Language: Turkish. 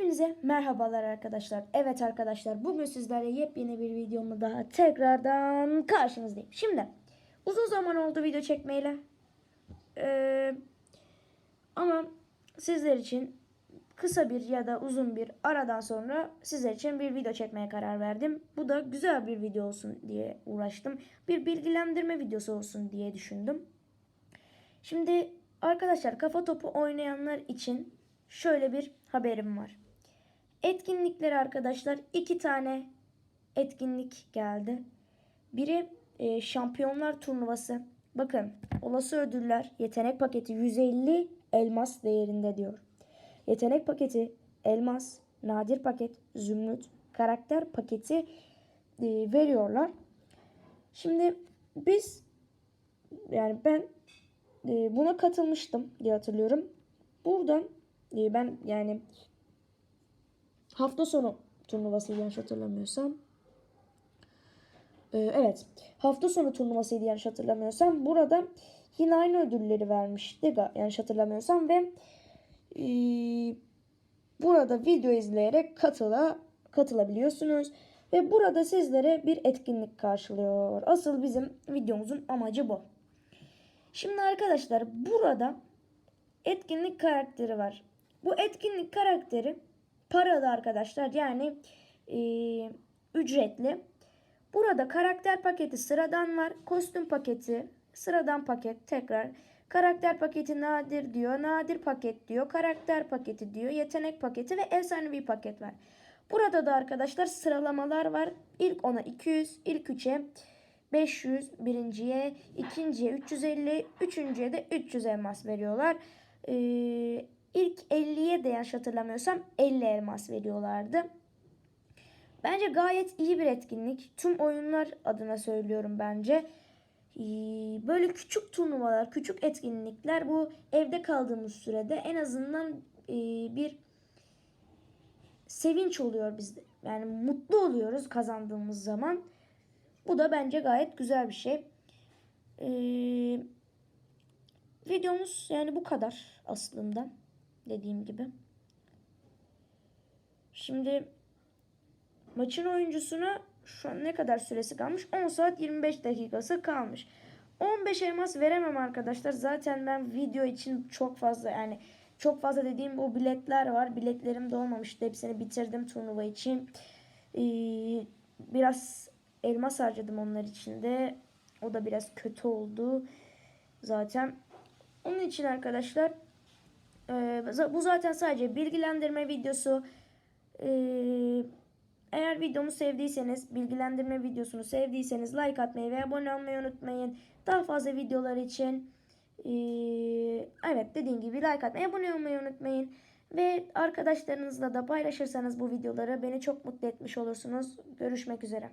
Hepinize merhabalar arkadaşlar. Evet arkadaşlar bugün sizlerle yepyeni bir videomu daha tekrardan karşınızdayım. Şimdi uzun zaman oldu video çekmeyle. Ee, ama sizler için kısa bir ya da uzun bir aradan sonra sizler için bir video çekmeye karar verdim. Bu da güzel bir video olsun diye uğraştım. Bir bilgilendirme videosu olsun diye düşündüm. Şimdi arkadaşlar kafa topu oynayanlar için şöyle bir haberim var. Etkinlikleri arkadaşlar iki tane etkinlik geldi. Biri e, şampiyonlar turnuvası. Bakın olası ödüller yetenek paketi 150 elmas değerinde diyor. Yetenek paketi elmas, nadir paket, zümrüt, karakter paketi e, veriyorlar. Şimdi biz yani ben e, buna katılmıştım diye hatırlıyorum. Buradan e, ben yani hafta sonu turnuvasıydı yanlış hatırlamıyorsam. E, evet hafta sonu turnuvasıydı yanlış hatırlamıyorsam. Burada yine aynı ödülleri vermişti yanlış hatırlamıyorsam ve e, burada video izleyerek katıla katılabiliyorsunuz. Ve burada sizlere bir etkinlik karşılıyor. Asıl bizim videomuzun amacı bu. Şimdi arkadaşlar burada etkinlik karakteri var. Bu etkinlik karakteri paralı arkadaşlar yani e, ücretli. Burada karakter paketi sıradan var. Kostüm paketi sıradan paket tekrar. Karakter paketi nadir diyor. Nadir paket diyor. Karakter paketi diyor. Yetenek paketi ve efsanevi paket var. Burada da arkadaşlar sıralamalar var. İlk ona 200, ilk 3'e 500, birinciye, ikinciye 350, üçüncüye de 300 elmas veriyorlar. Ee, ilk 50'ye de yanlış hatırlamıyorsam 50 elmas veriyorlardı. Bence gayet iyi bir etkinlik. Tüm oyunlar adına söylüyorum bence. Ee, Böyle küçük turnuvalar, küçük etkinlikler bu evde kaldığımız sürede en azından e, bir sevinç oluyor bizde. Yani mutlu oluyoruz kazandığımız zaman. Bu da bence gayet güzel bir şey. Ee, videomuz yani bu kadar aslında. Dediğim gibi. Şimdi maçın oyuncusuna şu an ne kadar süresi kalmış? 10 saat 25 dakikası kalmış. 15 elmas veremem arkadaşlar. Zaten ben video için çok fazla yani çok fazla dediğim bu biletler var. Biletlerim de olmamıştı. Hepsini bitirdim turnuva için. Ee, biraz elmas harcadım onlar için de. O da biraz kötü oldu. Zaten onun için arkadaşlar e, bu zaten sadece bilgilendirme videosu. Ee, eğer videomu sevdiyseniz, bilgilendirme videosunu sevdiyseniz like atmayı ve abone olmayı unutmayın. Daha fazla videolar için ee, evet dediğim gibi like atmayı, abone olmayı unutmayın. Ve arkadaşlarınızla da paylaşırsanız bu videoları beni çok mutlu etmiş olursunuz. Görüşmek üzere.